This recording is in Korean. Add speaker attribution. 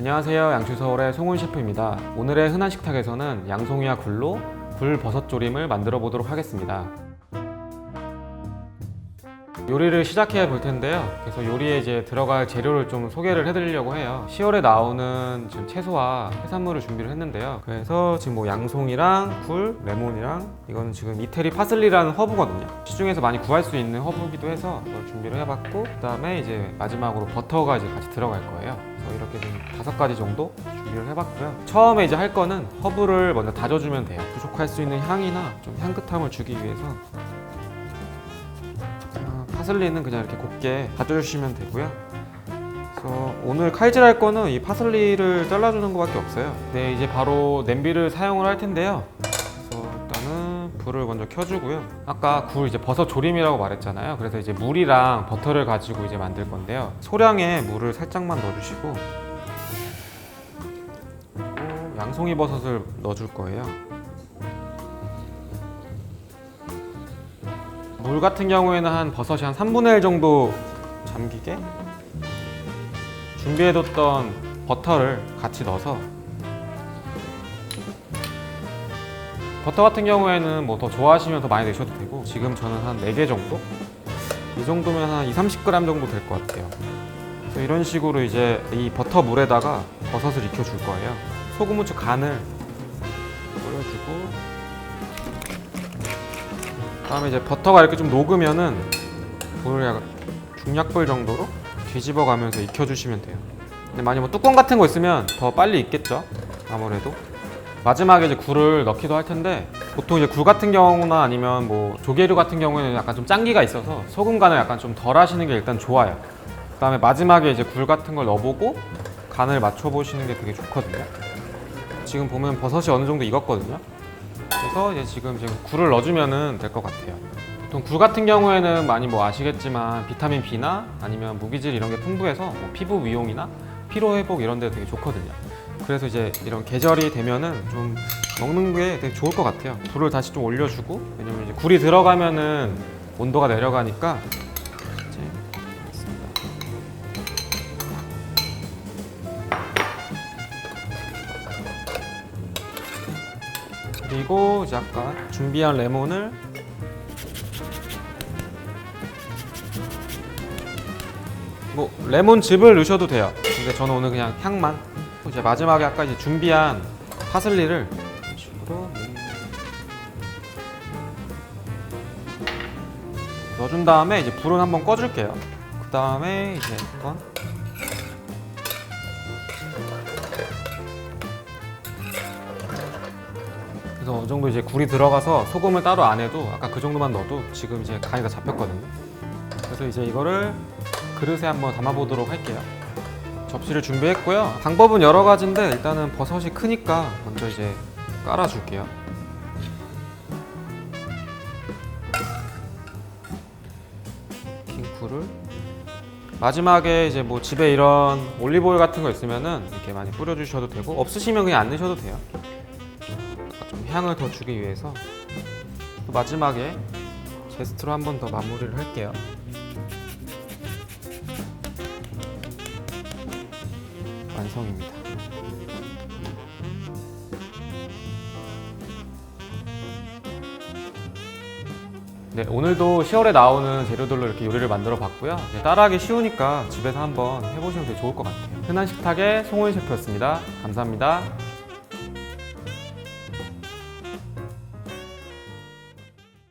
Speaker 1: 안녕하세요. 양주서울의 송훈 셰프입니다. 오늘의 흔한 식탁에서는 양송이와 굴로 굴 버섯 조림을 만들어 보도록 하겠습니다. 요리를 시작해 볼 텐데요. 그래서 요리에 이제 들어갈 재료를 좀 소개를 해드리려고 해요. 10월에 나오는 지금 채소와 해산물을 준비를 했는데요. 그래서 지금 뭐 양송이랑 굴, 레몬이랑 이거는 지금 이태리 파슬리라는 허브거든요. 시중에서 많이 구할 수 있는 허브기도 해서 준비를 해봤고 그 다음에 이제 마지막으로 버터가 이제 같이 들어갈 거예요. 이렇게 좀 다섯 가지 정도 준비를 해봤고요. 처음에 이제 할 거는 허브를 먼저 다져주면 돼요. 부족할 수 있는 향이나 좀 향긋함을 주기 위해서 어, 파슬리는 그냥 이렇게 곱게 다져주시면 되고요. 그래서 오늘 칼질할 거는 이 파슬리를 잘라주는 것밖에 없어요. 네, 이제 바로 냄비를 사용을 할 텐데요. 불을 먼저 켜주고요. 아까 굴 이제 버섯 조림이라고 말했잖아요. 그래서 이제 물이랑 버터를 가지고 이제 만들 건데요. 소량의 물을 살짝만 넣어주시고 양송이 버섯을 넣어줄 거예요. 물 같은 경우에는 한 버섯이 한 3분의 1 정도 잠기게 준비해뒀던 버터를 같이 넣어서 버터 같은 경우에는 뭐 더 좋아하시면 더 많이 내셔도 되고 지금 저는 한 4개 정도? 이 정도면 한 2, 30g 정도 될 것 같아요 그래서 이런 식으로 이제 이 버터 물에다가 버섯을 익혀줄 거예요 소금, 후추 간을 뿌려주고 다음에 이제 버터가 이렇게 좀 녹으면은 불을 약간 중약불 정도로 뒤집어 가면서 익혀주시면 돼요. 근데 만약 뭐 뚜껑 같은 거 있으면 더 빨리 익겠죠. 아무래도 마지막에 이제 굴을 넣기도 할 텐데 보통 이제 굴 같은 경우나 아니면 뭐 조개류 같은 경우에는 약간 좀 짠기가 있어서 소금 간을 약간 좀 덜 하시는 게 일단 좋아요. 그다음에 마지막에 이제 굴 같은 걸 넣어보고 간을 맞춰 보시는 게 되게 좋거든요. 지금 보면 버섯이 어느 정도 익었거든요. 그래서 이제 지금 지금 굴을 넣어주면은 될것 같아요. 보통 굴 같은 경우에는 많이 뭐 아시겠지만 비타민 B나 아니면 무기질 이런 게 풍부해서 뭐 피부 미용이나 피로 회복 이런 데 되게 좋거든요. 그래서 이제 이런 계절이 되면은 좀 먹는 게 되게 좋을 것 같아요. 불을 다시 좀 올려주고 왜냐면 이제 굴이 들어가면은 온도가 내려가니까 이제 됐습니다. 그리고 이제 아까 준비한 레몬을 뭐 레몬즙을 넣으셔도 돼요. 근데 저는 오늘 그냥 향만. 이제 마지막에 아까 이제 준비한 파슬리를 이런 식으로 넣어준 다음에 이제 불은 한번 꺼줄게요. 그 다음에 이제 한번 그래서 어느 정도 이제 굴이 들어가서 소금을 따로 안 해도 아까 그 정도만 넣어도 지금 이제 간이 다 잡혔거든요. 그래서 이제 이거를 그릇에 한번 담아보도록 할게요. 접시를 준비했고요. 방법은 여러 가지인데 일단은 버섯이 크니까 먼저 이제 깔아줄게요. 킹쿨을 마지막에 이제 뭐 집에 이런 올리브오일 같은 거 있으면은 이렇게 많이 뿌려주셔도 되고 없으시면 그냥 안 넣으셔도 돼요. 좀 향을 더 주기 위해서 또 마지막에 제스트로 한 번 더 마무리를 할게요. 완성입니다. 네, 오늘도 10월에 나오는 재료들로 이렇게 요리를 만들어 봤고요. 네, 따라하기 쉬우니까 집에서 한번 해보시면 좋을 것 같아요. 흔한 식탁의 송호연 셰프였습니다. 감사합니다.